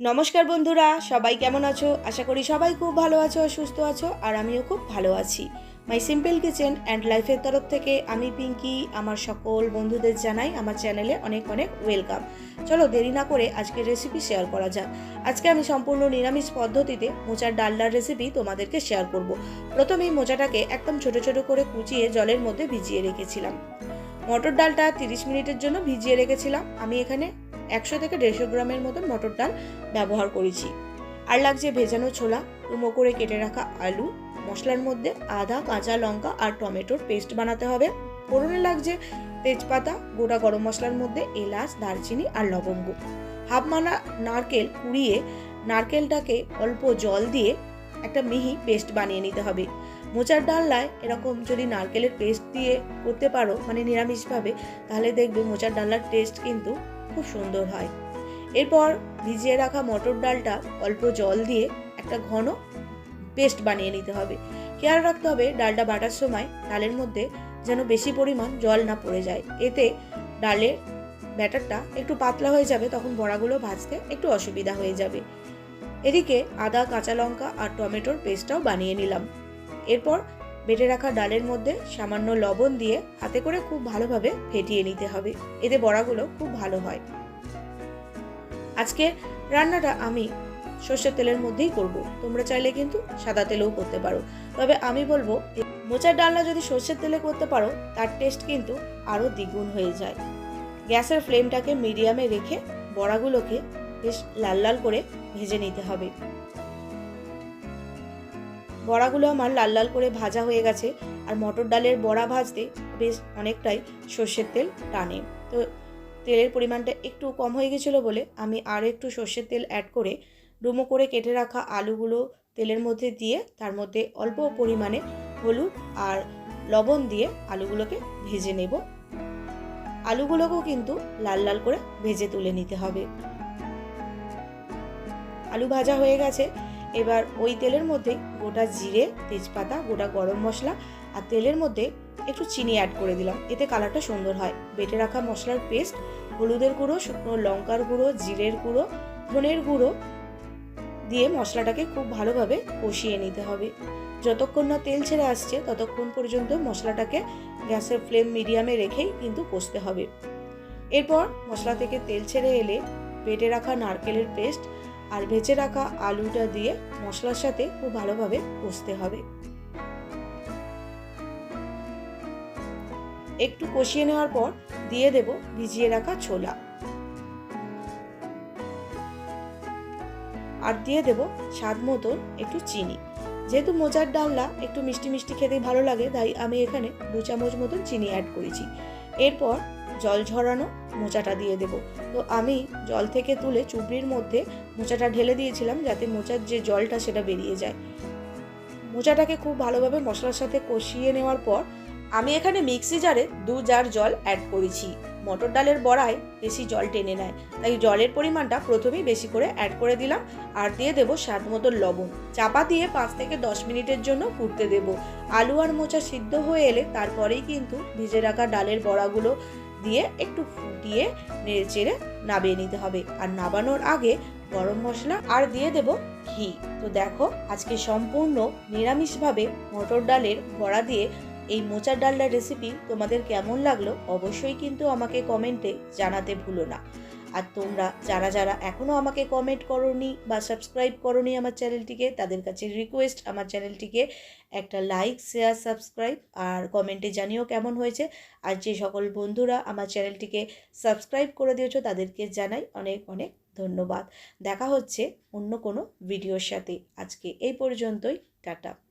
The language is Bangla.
নমস্কার বন্ধুরা, সবাই কেমন আছো? আশা করি সবাই খুব ভালো আছো আর সুস্থ আছো, আর আমিও খুব ভালো আছি। মাই সিম্পল কিচেন অ্যান্ড লাইফের তরফ থেকে আমি পিঙ্কি, আমার সকল বন্ধুদের জানাই আমার চ্যানেলে অনেক অনেক ওয়েলকাম। চলো দেরি না করে আজকের রেসিপি শেয়ার করা যাক। আজকে আমি সম্পূর্ণ নিরামিষ পদ্ধতিতে মোচার ডালনার রেসিপি তোমাদেরকে শেয়ার করব। প্রথমেই মোচাটাকে একদম ছোট ছোট করে কুচিয়ে জলের মধ্যে ভিজিয়ে রেখেছিলাম। মটর ডালটা তিরিশ মিনিটের জন্য ভিজিয়ে রেখেছিলাম। আমি এখানে একশো থেকে দেড়শো গ্রামের মতন মটর ডাল ব্যবহার করেছি। আর লাগছে ভেজানো ছোলা ডুমো করে কেটে রাখা আলু, মশলার মধ্যে আদা, কাঁচা লঙ্কা আর টমেটোর পেস্ট বানাতে হবে। ফোড়নে লাগছে তেজপাতা, গোটা গরম মশলার মধ্যে এলাচ, দারচিনি আর লবঙ্গ। হাফ মানা নারকেল কুড়িয়ে নারকেলটাকে অল্প জল দিয়ে একটা মিহি পেস্ট বানিয়ে নিতে হবে। মোচার ডালনায় এরকম যদি নারকেলের পেস্ট দিয়ে করতে পারো মানে নিরামিষভাবে, তাহলে দেখবে মোচার ডালনার টেস্ট কিন্তু খুব সুন্দর হয়। এরপর ভিজিয়ে রাখা মটর ডালটা অল্প জল দিয়ে একটা ঘন পেস্ট বানিয়ে নিতে হবে। খেয়াল রাখতে হবে ডালটা বাটার সময় ডালের মধ্যে যেন বেশি পরিমাণ জল না পড়ে যায়। এতে ডালের ব্যাটারটা একটু পাতলা হয়ে যাবে, তখন বড়াগুলো ভাজতে একটু অসুবিধা হয়ে যাবে। এদিকে আদা, কাঁচা লঙ্কা আর টমেটোর পেস্টটাও বানিয়ে নিলাম। এরপর বেটে রাখা ডালের মধ্যে সামান্য লবণ দিয়ে হাতে করে খুব ভালোভাবে ফেটিয়ে নিতে হবে। এতে বড়াগুলো খুব ভালো হয়। আজকে রান্নাটা আমি সর্ষের তেলের মধ্যেই করব। তোমরা চাইলে কিন্তু সাদা তেলেও করতে পারো। তবে আমি বলব মোচার ডালনা যদি সর্ষের তেলে করতে পারো, তার টেস্ট কিন্তু আরও দ্বিগুণ হয়ে যায়। গ্যাসের ফ্লেমটাকে মিডিয়ামে রেখে বড়াগুলোকে বেশ লাল লাল করে ভেজে নিতে হবে। বড়াগুলো আমার লাল লাল করে ভাজা হয়ে গেছে আর মটর ডালের বড়া ভাজতে বেশ অনেকটাই সর্ষের তেল টানে। তো তেলের পরিমাণটা একটু কম হয়ে গেছিল বলে আমি আর একটু সর্ষের তেল অ্যাড করে ডুমো করে কেটে রাখা আলুগুলো তেলের মধ্যে দিয়ে তার মধ্যে অল্প পরিমাণে হলুদ আর লবণ দিয়ে আলুগুলোকে ভেজে নেব। আলুগুলোকেও কিন্তু লাল লাল করে ভেজে তুলে নিতে হবে। আলু ভাজা হয়ে গেছে। এবার ওই তেলের মধ্যে গোটা জিরে, তেজপাতা, গোটা গরম মশলা আর তেলের মধ্যে একটু চিনি অ্যাড করে দিলাম। এতে কালারটা সুন্দর হয়। বেটে রাখা মশলার পেস্ট হলুদের গুঁড়ো, শুকনো লঙ্কার গুঁড়ো, জিরের গুঁড়ো, ধনের গুঁড়ো দিয়ে মশলাটাকে খুব ভালোভাবে কষিয়ে নিতে হবে। যতক্ষণ না তেল ছেড়ে আসছে, ততক্ষণ পর্যন্ত মশলাটাকে গ্যাসের ফ্লেম মিডিয়ামে রেখেই কিন্তু কষতে হবে। এরপর মশলা থেকে তেল ছেড়ে এলে বেটে রাখা নারকেলের পেস্ট আর ভেজে রাখা আলুটা দিয়ে মশলার সাথে খুব ভালোভাবে কষতে হবে। একটু কষিয়ে নেওয়ার পর দিয়ে দেব ভিজিয়ে রাখা ছোলা। আর দিয়ে দেব স্বাদ মতন একটু চিনি। যেহেতু মোজার ডালনা একটু মিষ্টি মিষ্টি খেতে ভালো লাগে, তাই আমি এখানে দু চামচ মতন চিনি অ্যাড করেছি। এরপর জল ঝরানো মোচাটা দিয়ে দেব। তো আমি জল থেকে তুলে চুবড়ির মধ্যে মোচাটা ঢেলে দিয়েছিলাম যাতে মোচার যে জলটা সেটা বেরিয়ে যায়। মোচাটাকে খুব ভালোভাবে মশলার সাথে কষিয়ে নেওয়ার পর আমি এখানে মিক্সি জারে দু জার জল অ্যাড করেছি। মটর ডালের বড়ায় বেশি জল টেনে নেয়। তাই জলের পরিমাণটা প্রথমেই বেশি করে অ্যাড করে দিলাম আর দিয়ে দেবো স্বাদ মতো লবণ। চাপা দিয়ে পাঁচ থেকে দশ মিনিটের জন্য ফুটতে দেবো। আলু আর মোচা সিদ্ধ হয়ে এলে তারপরেই কিন্তু ভিজে রাখা ডালের বড়াগুলো দিয়ে একটু ফুটিয়ে নেড়ে চেড়ে নাবিয়ে নিতে হবে। আর নাবানোর আগে গরম মশলা আর দিয়ে দেব ঘি। তো দেখো আজকে সম্পূর্ণ নিরামিষভাবে মটর ডালের বড়া দিয়ে এই মোচার ডালনার রেসিপি তোমাদের কেমন লাগল অবশ্যই কিন্তু আমাকে কমেন্টে জানাতে ভুলো না। আর তোমরা যারা যারা এখনও আমাকে কমেন্ট করনি বা সাবস্ক্রাইব করনি আমার চ্যানেলটিকে তাদের কাছে রিকোয়েস্ট আমার চ্যানেলটিকে একটা লাইক শেয়ার সাবস্ক্রাইব আর কমেন্টে জানিও কেমন হয়েছে। আর যে সকল বন্ধুরা আমার চ্যানেলটিকে সাবস্ক্রাইব করে দিয়েছ, তাদেরকে জানাই অনেক অনেক ধন্যবাদ। দেখা হচ্ছে অন্য কোনো ভিডিওর সাথে। আজকে এই পর্যন্তই, টাটা।